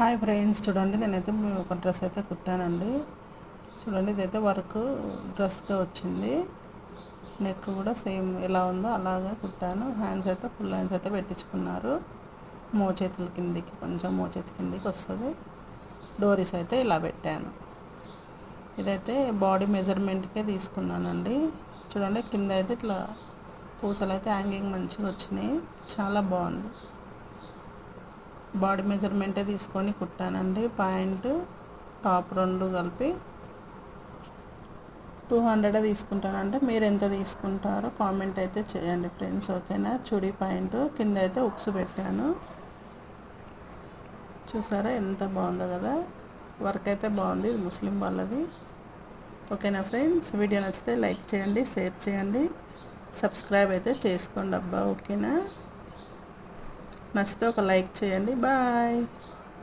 Hi friends చూడండి నేనైతే ఒక డ్రెస్ అయితే కుట్టానండి. చూడండి ఇదైతే వర్క్ డ్రెస్గా వచ్చింది. నెక్ కూడా సేమ్ ఎలా ఉందో అలాగే కుట్టాను. హ్యాండ్స్ అయితే ఫుల్ హ్యాండ్స్ అయితే పెట్టించుకున్నారు. మోచేతుల కిందికి కొంచెం మోచేతి కిందికి వస్తుంది. డోరీస్ అయితే ఇలా పెట్టాను. ఇదైతే బాడీ మెజర్మెంట్కే తీసుకున్నానండి. చూడండి కింద అయితే ఇట్లా పూసలు అయితే హ్యాంగింగ్ మంచిగా వచ్చినాయి. చాలా బాగుంది. బాడీ మెజర్మెంటే తీసుకొని కుట్టానండి. ప్యాంట్ టాప్ రెండు కలిపి టూ హండ్రెడ్ తీసుకుంటానంటే మీరు ఎంత తీసుకుంటారో కామెంట్ అయితే చేయండి ఫ్రెండ్స్ ఓకేనా? చుడి పాయింట్ కింద అయితే ఉక్స్ పెట్టాను. చూసారా? ఎంత బాగుందో కదా? వర్క్ అయితే బాగుంది. ఇది ముస్లిం వాళ్ళది. ఓకేనా ఫ్రెండ్స్? వీడియో నచ్చితే లైక్ చేయండి షేర్ చేయండి. సబ్స్క్రైబ్ అయితే చేసుకోండి అబ్బా ఓకేనా? నచ్చితే ఒక లైక్ చేయండి. బాయ్.